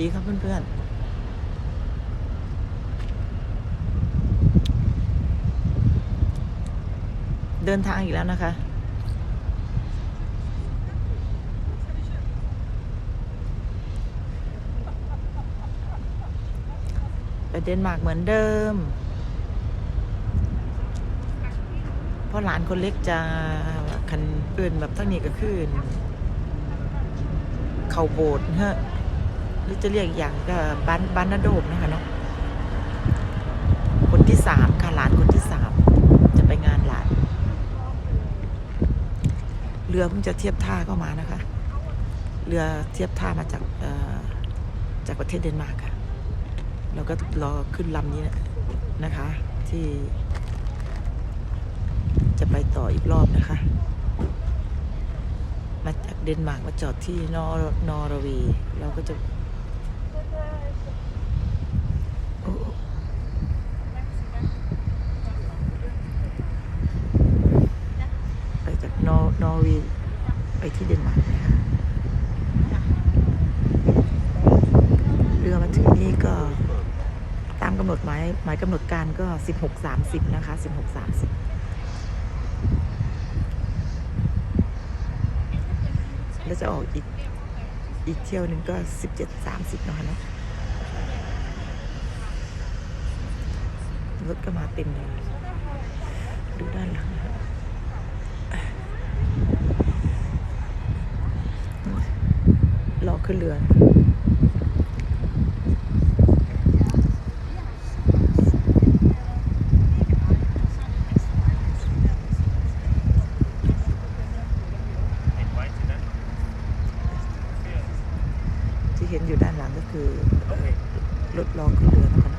ดีครับเพื่อนๆเดินทางอีกแล้วนะคะ ไปเดนมาร์กเหมือนเดิม เพราะหลานคนเล็กจะคันอื่นแบบทั้งนี้ก็คือเข่าโบสถ์เฮ้ หรือจะเรียกอย่างก็บ้านบ้านนาโดมนะคะเนาะคนที่สามค่ะหลานคนที่สามจะไปงานหลาน เรือเพิ่งจะเทียบท่าเข้ามานะคะ เรือเทียบท่ามาจากจากประเทศเดนมาร์กค่ะเราก็รอขึ้นลำนี้นะคะ ที่ จะไปต่ออีกรอบนะคะ มาจากเดนมาร์กมาจอดที่นอร์นอร์เวย์เราก็จะโอ้ไป จากนอร์เวย์ไปที่เดนมาร์กนะคะเรือมาถึงนี่ก็ตามกำหนดหมายหมายกำหนดการก็ 16.30 นะคะ 16.30แล้วจะออกอีกอีกเที่ยวหนึ่งก็สิบเจ็ดสามสิบนะคะเนาะรถก็มาเต็มเลยดูด้านหลังนะครับรอ ขึ้นเรือที่เห็นอยู่ด้านหลังก็คือรถรอขึ้นเรือนะคะ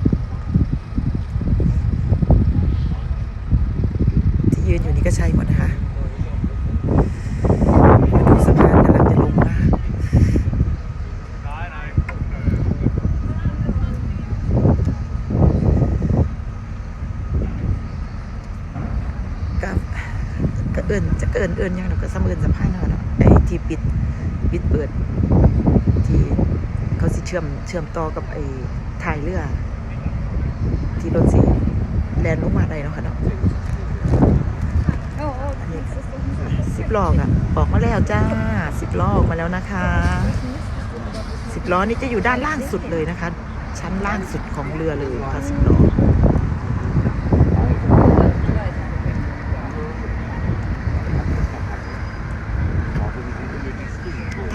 ที่ยืนอยู่นี่ก็ใช่หมดนะคะมาดูสะพานกำลังจะลงนะกับก็ เอินจะเอินเอินยังเราก็สำเอินสะพานเนาะเนะไอ้ที่ปิดปิดเปิด ที่เขาสิเชื่อมเชื่อมต่อกับไอ้ถ่ายเรือ ที่รถสีแลนลงมาได้เนาะค่ะเนาะอันนี้สิบล้อกอะออกมาแล้วจ้าสิบล้อออกมาแล้วนะคะสิบล้อนี่จะอยู่ด้านล่างสุดเลยนะคะ ชั้นล่างสุดของเรือเลยค่ะสิบล้อ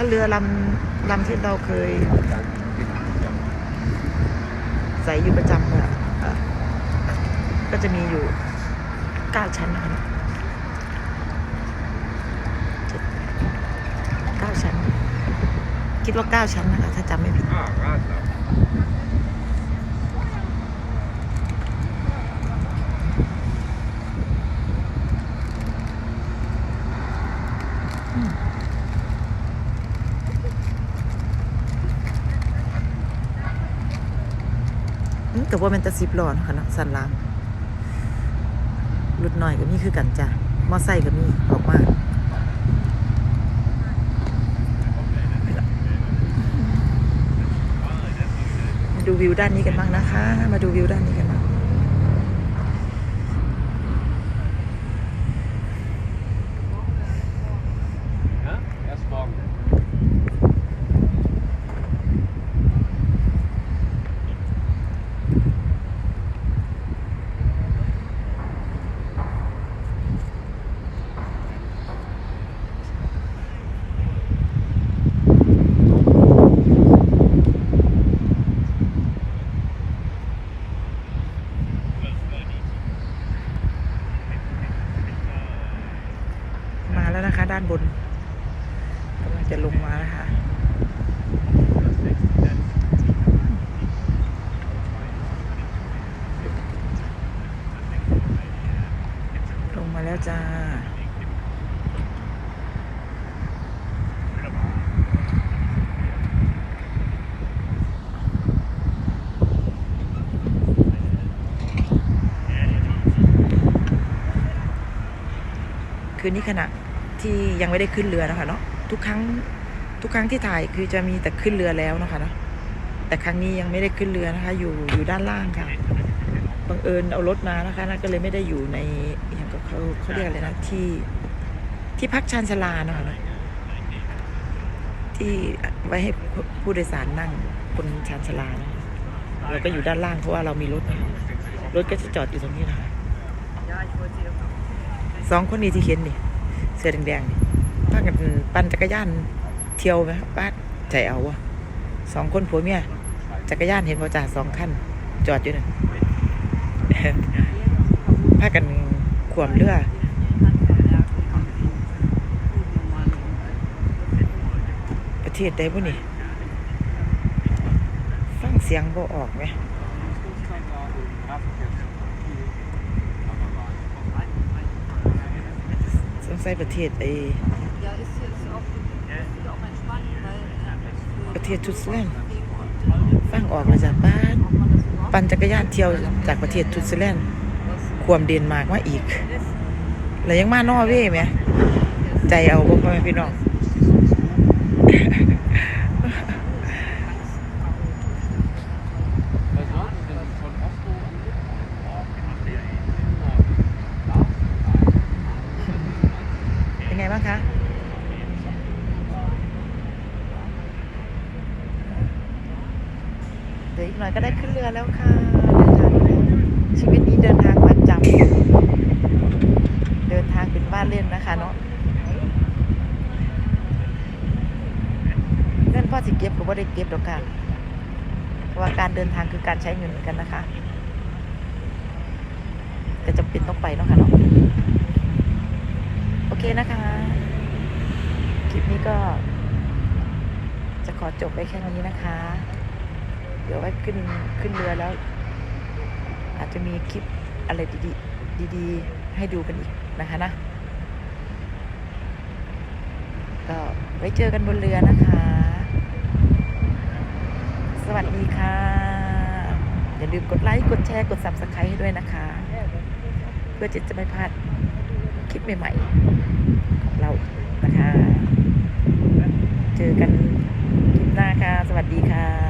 เรือลำลำที่เราเคย ใส่อยู่ประจำเนี่ยก็จะมีอยู่เก้าชั้นนะคะเก้าชั้น คิดว่าเก้าชั้นนะคะ ถ้าจำไม่ผิด Ah, guarda. อืมแต่ว่ามันจะสิบล้อนะค่ะนาะสันหลางรถหน่อยก็มีคือกันจ้ะมอไซค์ก็มีออกมามาดูวิวด้านนี้กันบ้างนะคะ มาดูวิวด้านนี้กันบ้าง Ja? Erst morgen. มาแล้วนะคะ ด้านบนกำลัง จะลงมานะคะลงมาแล้วจ้าคืนนี้ขณะที่ยังไม่ได้ขึ้นเรือนะคะเนาะ ทุกครั้งทุกครั้งที่ถ่ายคือจะมีแต่ขึ้นเรือแล้วนะคะเนาะแต่ครั้งนี้ยังไม่ได้ขึ้นเรือนะคะ อยู่อยู่ด้านล่างค่ะบังเอิญเอารถมานะคะแล้วก็เลยไม่ได้อยู่ในอย่างกับเขาเขาเรียกอะไรนะที่ที่พักชานชลาเนาะที่ไว้ให้ผู้โดยสารนั่งบนชานชลาเนะเราก็อยู่ด้านล่างเพราะว่าเรามีรถนะคะรถก็จะจอดอยู่ตรงนี้นะคะสองคนนี้ที่เห็นนี่เสื้อแดงๆนี่ พากันปั่นจักรยานเที่ยวไหมป้าใจเอาวะสองคนผัวเมียจักรยานเห็นพอจ่าสองคันจอดอยู่นั่นพากันขวมเรือประเทศใดบุนี่ฟังเสียงบ่ออกไหมสงสัยประเทศไอ Ja, ist jetzt auch, ist auch entspannt, weil äh, ประเทศทุตสแลนด์ฟังออกเลยจ้ะป้าน ob man das überhaupt ปั่นจักรยานเที่ยวจากประเทศทุตสแลนด์ควมเดนมาร์กมาอีก แล้วยังมานอร์เวย์ไหม ใจเอาบ่พ่อแม่พี่น้อง Was war das denn von Oslo an เป็นไงบ้างคะ เดี๋ยวอี กหน่อยก็ได้ขึ้นเรือแล้วค่ะ เดินทางชีวิตนี้เดินทางประจำเดินทางเป็นบ้านเล่นนะคะเนาะเงินพ่อสิเก็บก็บ่ได้เก็บดอกค่ะเพราะว่าการเดินทางคือการใช้เงินเหมือนกันนะคะแต่จำเป็นต้องไปเนาะค่ะเนาะโอเคนะคะคลิปนี้ก็จะขอจบไปแค่นี้นะคะ เดี๋ยวไว้ขึ้นขึ้นเรือแล้ว อาจจะมีคลิปอะไรดีๆดีๆ ให้ดูกันอีกนะคะนะ ก็ไว้เจอกันบนเรือนะคะ สวัสดีค่ะ อย่าลืมกดไลค์ กดแชร์ กด subscribe ให้ด้วยนะคะ เพื่อจะจะไม่พลาดคลิปใหม่ ๆ ของเรานะคะ เจอกันคลิปหน้าค่ะ สวัสดีค่ะ